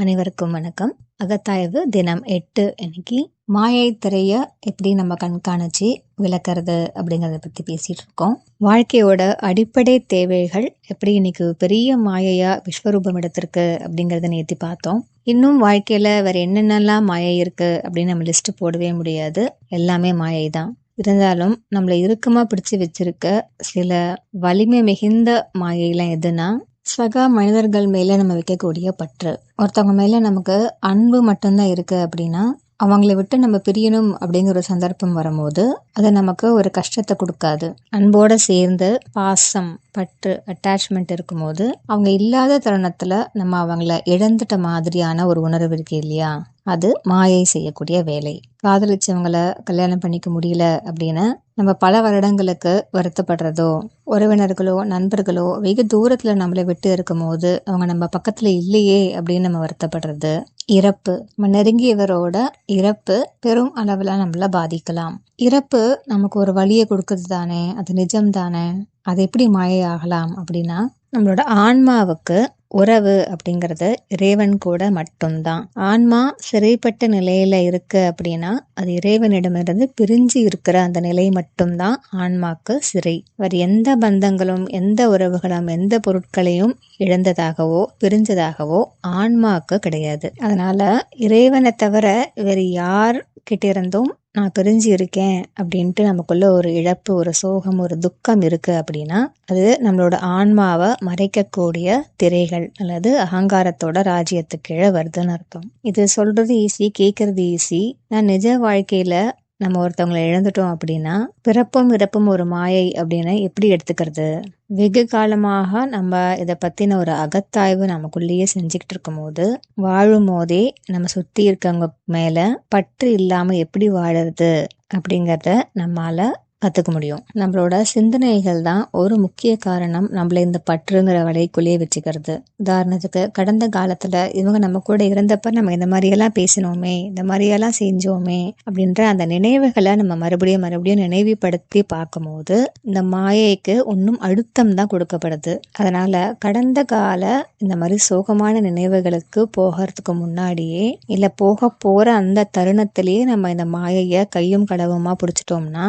அனைவருக்கும் வணக்கம். அகத்தாய்வு தினம் எட்டு இன்னைக்கு மாயை திரைய எப்படி நம்ம கண்காணிச்சு விளக்குறது அப்படிங்கிறத பத்தி பேசிட்டு இருக்கோம். வாழ்க்கையோட அடிப்படை தேவைகள் எப்படி இன்னைக்கு பெரிய மாயையா விஸ்வரூபம் எடுத்திருக்கு அப்படிங்கறத நேர்த்தி பார்த்தோம். இன்னும் வாழ்க்கையில வேற என்னென்னலாம் மாயை இருக்கு அப்படின்னு நம்ம லிஸ்ட் போடவே முடியாது. எல்லாமே மாயை தான் இருந்தாலும் நம்மளை இறுக்கமாக பிடிச்சி வச்சிருக்க சில வலிமை மிகுந்த மாயைலாம் எதுனா சக மனிதர்கள் மேலே நம்ம வைக்கக்கூடிய பற்று. ஒருத்தவங்க மேலே நமக்கு அன்பு மட்டும்தான் இருக்குது அப்படின்னா அவங்கள விட்டு நம்ம பிரியணும் அப்படிங்கிற ஒரு சந்தர்ப்பம் வரும்போது அது நமக்கு ஒரு கஷ்டத்தை கொடுக்காது. அன்போடு சேர்ந்து பாசம் பற்று அட்டாச்மெண்ட் இருக்கும்போது அவங்க இல்லாத தருணத்தில் நம்ம அவங்கள இழந்துட்ட மாதிரியான ஒரு உணர்வு இருக்கு இல்லையா? அது மாயை செய்யக்கூடிய வேலை. காதலிச்சவங்களை கல்யாணம் பண்ணிக்க முடியல அப்படின்னு நம்ம பல வருடங்களுக்கு வருத்தப்படுறதோ உறவினர்களோ நண்பர்களோ வெகு தூரத்துல நம்மளை விட்டு இருக்கும் போது அவங்க நம்ம பக்கத்துல இல்லையே அப்படின்னு நம்ம வருத்தப்படுறது இறப்பு. நம்ம நெருங்கியவரோட இறப்பு பெரும் அளவுல நம்மள பாதிக்கலாம். இறப்பு நமக்கு ஒரு வழியை கொடுக்குறது தானே அது நிஜம் தானே அது எப்படி மாயை ஆகலாம் அப்படின்னா நம்மளோட ஆன்மாவுக்கு உறவு அப்படிங்கிறது இறைவன் கூட மட்டும்தான். ஆன்மா சிறைப்பட்ட நிலையில இருக்கு அப்படின்னா அது இறைவனிடமிருந்து பிரிஞ்சு இருக்கிற அந்த நிலை மட்டும்தான் ஆன்மாக்கு சிறை. வேறு எந்த பந்தங்களும் எந்த உறவுகளும் எந்த பொருட்களையும் இழந்ததாகவோ பிரிஞ்சதாகவோ ஆன்மாக்கு கிடையாது. அதனால இறைவனை தவிர வேறு யார் கிட்ட இருந்தும் நான் பிரிஞ்சு இருக்கேன் அப்படின்ட்டு நமக்குள்ள ஒரு இழப்பு ஒரு சோகம் ஒரு துக்கம் இருக்கு அப்படின்னா அது நம்மளோட ஆன்மாவை மறைக்கக்கூடிய திரைகள் அல்லது அகங்காரத்தோட ராஜ்யத்துக்கு கீழே வருதுன்னு அர்த்தம். இது சொல்றது ஈஸி கேட்கறது ஈஸி நான் நிஜ வாழ்க்கையில நம்ம ஒருத்தவங்களை இழந்துட்டோம் அப்படின்னா பிறப்பும் இறப்பும் ஒரு மாயை அப்படின்னு எப்படி எடுத்துக்கிறது? வெகு காலமாக நம்ம இதை பத்தின ஒரு அகத்தாய்வு நமக்குள்ளேயே செஞ்சுக்கிட்டு இருக்கும் போது வாழும் போதே நம்ம சுத்தி இருக்கவங்க மேல பற்று இல்லாம எப்படி வாழறது அப்படிங்கறத நம்மால கற்றுக்க முடியும். நம்மளோட சிந்தனைகள் தான் ஒரு முக்கிய காரணம் நம்மளை இந்த பற்றுங்கிற வலைக்குள்ளேயே வச்சுக்கிறது. உதாரணத்துக்கு கடந்த காலத்துல இவங்க நம்ம கூட இருந்தப்ப நம்ம இந்த மாதிரியெல்லாம் பேசினோமே இந்த மாதிரியெல்லாம் செஞ்சோமே அப்படின்ற அந்த நினைவுகளை நம்ம மறுபடியும் மறுபடியும் நினைவுபடுத்தி பார்க்கும்போது இந்த மாயைக்கு ஒன்றும் அழுத்தம் தான் கொடுக்கப்படுது. அதனால கடந்த கால இந்த மாதிரி சோகமான நினைவுகளுக்கு போகிறதுக்கு முன்னாடியே இல்லை போக போற அந்த தருணத்திலேயே நம்ம இந்த மாயையை கையும் கடவுமா பிடிச்சிட்டோம்னா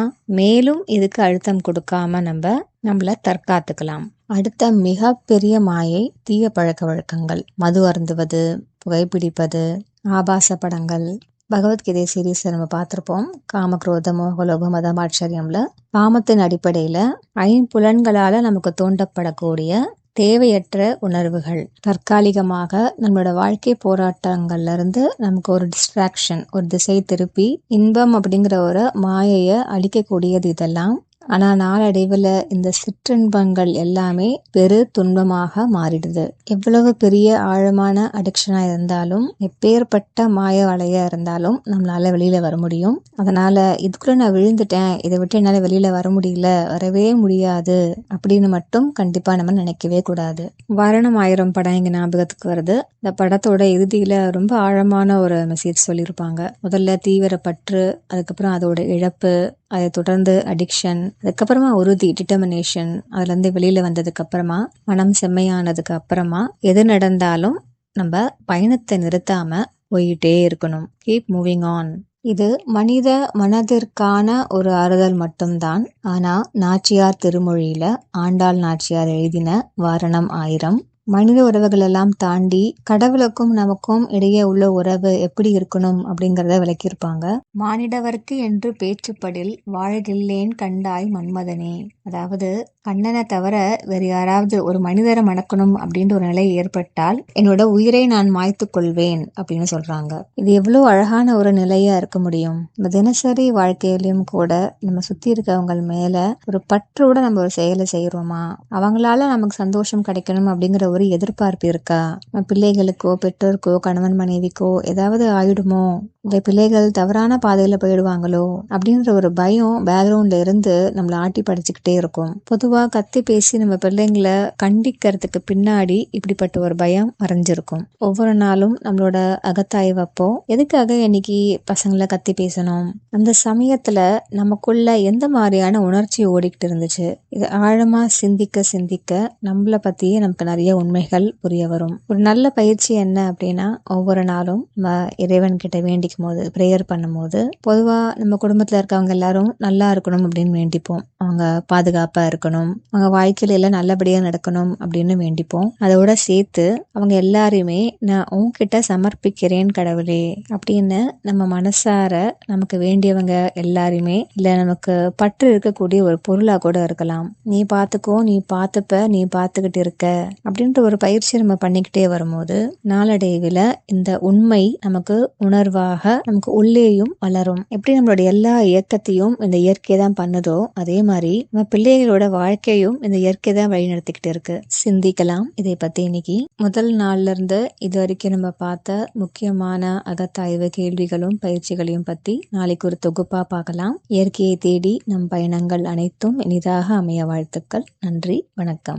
மேலும் இதுக்கு அழுத்தம் கொடுக்காம நம்ம நம்மள தற்காத்துக்கலாம். அடுத்த மிக பெரிய மாயை தீய பழக்க வழக்கங்கள். மது அருந்துவது புகைப்பிடிப்பது ஆபாச படங்கள். பகவத்கீதை சீரீஸை நம்ம பார்த்துருப்போம். காமக்ரோத மோகலோக மதம் ஆச்சரியம்ல காமத்தின் அடிப்படையில் ஐம்புலன்களால் நமக்கு தோண்டப்படக்கூடிய தேவையற்ற உணர்வுகள். தற்காலிகமாக நம்மளோட வாழ்க்கை போராட்டங்கள்லேருந்து நமக்கு ஒரு டிஸ்ட்ராக்ஷன் ஒரு திசை திருப்பி இன்பம் அப்படிங்கிற ஒரு மாயையை அழிக்கக்கூடியது இதெல்லாம். ஆனால் நாளடைவில் இந்த சிற்றின்பங்கள் எல்லாமே பெரு துன்பமாக மாறிடுது. எவ்வளவு பெரிய ஆழமான அடிக்ஷனாக இருந்தாலும் எப்பேற்பட்ட மாய வலையாக இருந்தாலும் நம்மளால் வெளியில் வர முடியும். அதனால் இதுக்குள்ளே நான் விழுந்துட்டேன். இதை விட்டு என்னால் வெளியில் வர முடியல. வரவே முடியாது. அப்படின்னு மட்டும் கண்டிப்பாக நம்ம நினைக்கவே கூடாது. வரணம் ஆயிரம் படம் எங்கள் ஞாபகத்துக்கு வருது. இந்த படத்தோட இறுதியில் ரொம்ப ஆழமான ஒரு மெசேஜ் சொல்லியிருப்பாங்க. முதல்ல தீவிர பற்று அதுக்கப்புறம் அதோட இழப்பு அதை தொடர்ந்து அடிக்ஷன் அதுக்கப்புறமா உறுதி டிட்டர்மினேஷன் அதுலேருந்து வெளியில் வந்ததுக்கப்புறமா வந்ததுக்கு அப்புறமா மனம் செம்மையானதுக்கு அப்புறமா எது நடந்தாலும் நம்ம பயணத்தை நிறுத்தாமல் போயிட்டே இருக்கணும். கீப் மூவிங் ஆன் இது மனித மனதிற்கான ஒரு ஆறுதல் மட்டும்தான். ஆனா நாச்சியார் திருமொழியில ஆண்டாள் நாச்சியார் எழுதின வாரணம் ஆயிரம். மனித உறவுகள் எல்லாம் தாண்டி கடவுளுக்கும் நமக்கும் இடையே உள்ள உறவு எப்படி இருக்கணும் அப்படிங்கறத விளக்கியிருப்பாங்க. மானிடவர்க்கு என்று பேச்சுப்படில் வாழ்கில்லேன் கண்டாய் மன்மதனே அதாவது கண்ணனை தவிர வேறு யாராவது ஒரு மனிதரை மணக்கணும் அப்படின்ற ஒரு நிலை ஏற்பட்டால் என்னோட உயிரை நான் மாய்த்து கொள்வேன் அப்படின்னு சொல்றாங்க. இது எவ்வளவு அழகான ஒரு நிலையா இருக்க முடியும். நம்ம தினசரி வாழ்க்கையிலும் கூட நம்ம சுத்தி இருக்கவங்க மேல ஒரு பற்றோட நம்ம ஒரு செயலை செய்யறோமா? அவங்களால நமக்கு சந்தோஷம் கிடைக்கணும் அப்படிங்கிற ஒரு எதிர்பார்ப்பு இருக்கா? நம்ம பிள்ளைகளுக்கோ பெற்றோருக்கோ கணவன் மனைவிக்கோ ஏதாவது ஆயிடுமோ? இந்த பிள்ளைகள் தவறான பாதையில போயிடுவாங்களோ? அப்படின்ற ஒரு பயம் பேக்ரவுண்ட்ல இருந்து நம்மள ஆட்டி படிச்சுக்கிட்டே இருக்கும். பொதுவா கத்தி பேசி நம்ம பிள்ளைங்களை கண்டிக்கிறதுக்கு பின்னாடி இப்படிப்பட்ட ஒரு பயம் மறைஞ்சிருக்கும் ஒவ்வொரு நாளும் நம்மளோட அகத்தாய்வப்போ எதுக்காக இன்னைக்கு பசங்களை கத்தி பேசணும்? அந்த சமயத்துல நமக்குள்ள எந்த மாதிரியான உணர்ச்சி ஓடிக்கிட்டு இருந்துச்சு? இது ஆழமா சிந்திக்க சிந்திக்க நம்மளை பத்தியே நமக்கு நிறைய உண்மைகள் புரிய வரும். ஒரு நல்ல பயிற்சி என்ன அப்படின்னா ஒவ்வொரு நாளும் நம்ம இறைவன் கிட்ட வேண்டிக்கும் போது ப்ரேயர் பண்ணும்போது பொதுவா நம்ம குடும்பத்துல இருக்கவங்க எல்லாரும் நல்லா இருக்கணும் அப்படின்னு வேண்டிப்போம். அவங்க பாதுகாப்பா இருக்கணும். அவங்க வாழ்க்கையில எல்லாம் நல்லபடியா நடக்கணும் அப்படின்னு வேண்டிப்போம். அதோட சேர்த்து அவங்க எல்லாரையுமே நான் உன்கிட்ட சமர்ப்பிக்கிறேன் கடவுளே அப்படின்னு நம்ம மனசார நமக்கு வேண்டியவங்க எல்லாருமே இல்ல நமக்கு பற்று இருக்கக்கூடிய ஒரு பொருளா கூட இருக்கலாம். நீ பாத்துக்கோ நீ பாத்துப்ப நீ பாத்துக்கிட்டு இருக்க அப்படின்னு அப்படின்ற ஒரு பயிற்சி நம்ம பண்ணிக்கிட்டே வரும்போது நாளடைவில் இந்த உண்மை நமக்கு உணர்வாக நமக்கு உள்ளேயும் வளரும். எப்படி நம்மளுடைய எல்லா இயக்கத்தையும் இந்த இயற்கை தான் பண்ணுதோ அதே மாதிரி நம்ம பிள்ளைகளோட வாழ்க்கையும் இந்த இயற்கை தான் வழிநடத்திக்கிட்டு இருக்கு. சிந்திக்கலாம். இதை பத்தி இன்னைக்கு முதல் நாள்ல இருந்து இது வரைக்கும் நம்ம பார்த்த முக்கியமான அகத்தாய்வு கேள்விகளும் பயிற்சிகளையும் பத்தி நாளைக்கு ஒரு தொகுப்பா பார்க்கலாம். இயற்கையை தேடி நம் பயணங்கள் அனைத்தும் இனிதாக அமைய வாழ்த்துக்கள். நன்றி. வணக்கம்.